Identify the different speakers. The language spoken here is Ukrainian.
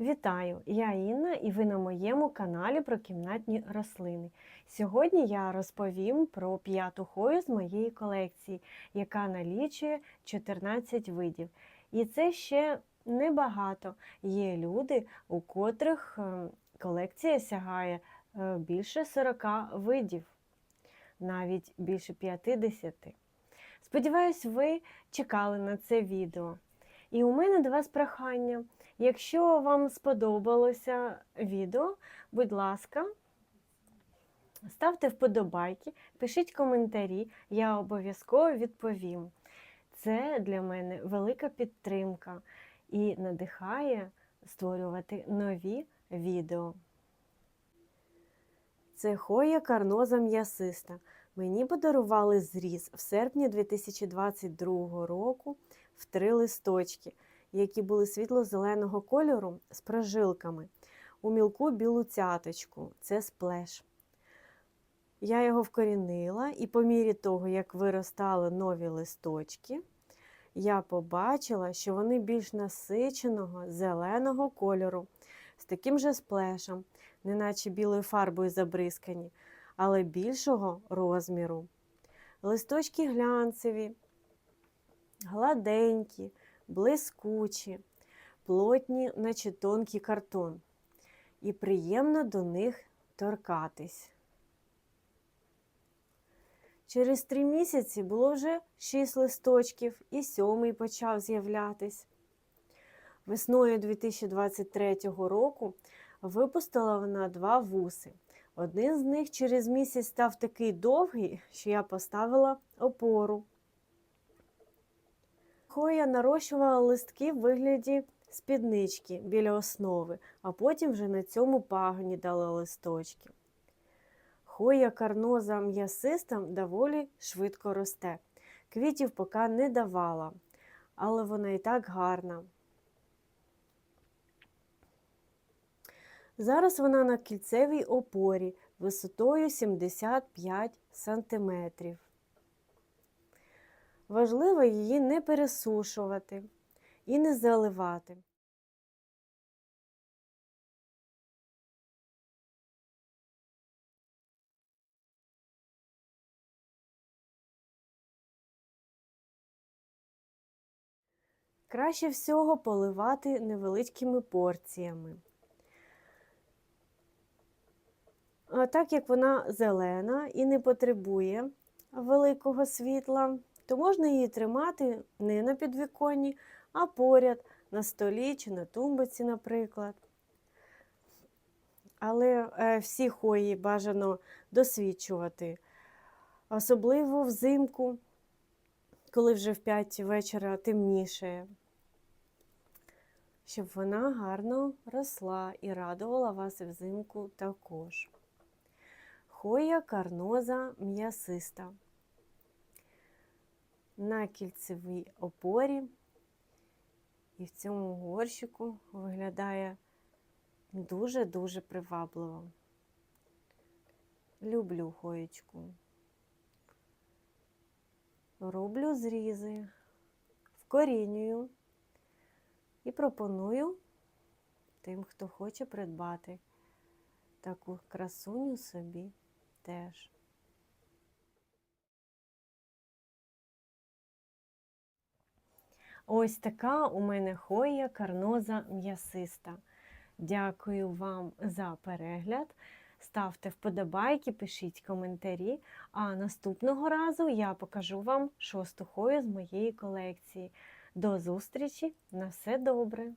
Speaker 1: Вітаю! Я Інна і ви на моєму каналі про кімнатні рослини. Сьогодні я розповім про п'яту хою з моєї колекції, яка налічує 14 видів. І це ще небагато. Є люди, у котрих е, колекція сягає е, більше 40 видів, навіть більше 50. Сподіваюсь, ви чекали на це відео. І у мене до вас прохання. Якщо вам сподобалося відео, будь ласка, ставте вподобайки, пишіть коментарі, я обов'язково відповім. Це для мене велика підтримка і надихає створювати нові відео. Це хоя карноза м'ясиста. Мені подарували зріз в серпні 2022 року в три листочки які були світло-зеленого кольору з прожилками. У мілку білу цяточку це сплеш. Я його вкорінила, і по мірі того, як виростали нові листочки, я побачила, що вони більш насиченого зеленого кольору, з таким же сплешем, неначе білою фарбою забризкані, але більшого розміру. Листочки глянцеві, гладенькі, блискучі, плотні, наче тонкий картон, і приємно до них торкатись. Через три місяці було вже шість листочків, і сьомий почав з'являтись. Весною 2023 року випустила вона два вуси. Один з них через місяць став такий довгий, що я поставила опору. Хоя нарощувала листки в вигляді спіднички біля основи, а потім вже на цьому пагоні дала листочки. Хоя карноза м'ясиста доволі швидко росте. Квітів поки не давала, але вона і так гарна. Зараз вона на кільцевій опорі висотою 75 см. Важливо її не пересушувати і не заливати. Краще всього поливати невеличкими порціями. Так як вона зелена і не потребує великого світла, то можна її тримати не на підвіконні, а поряд на столі чи на тумбиці, наприклад. Але е, всі хої бажано досвідчувати, особливо взимку, коли вже в 5 вечора темніше, щоб вона гарно росла і радувала вас взимку також. Хоя карноза м'ясиста на кільцевій опорі. І в цьому горщику виглядає дуже-дуже привабливо. Люблю хоєчку. Роблю зрізи, вкорінюю і пропоную тим, хто хоче придбати таку красуню собі теж. Ось така у мене хоя карноза м'ясиста. Дякую вам за перегляд. Ставте вподобайки, пишіть коментарі. А наступного разу я покажу вам шосту хою з моєї колекції. До зустрічі! На все добре!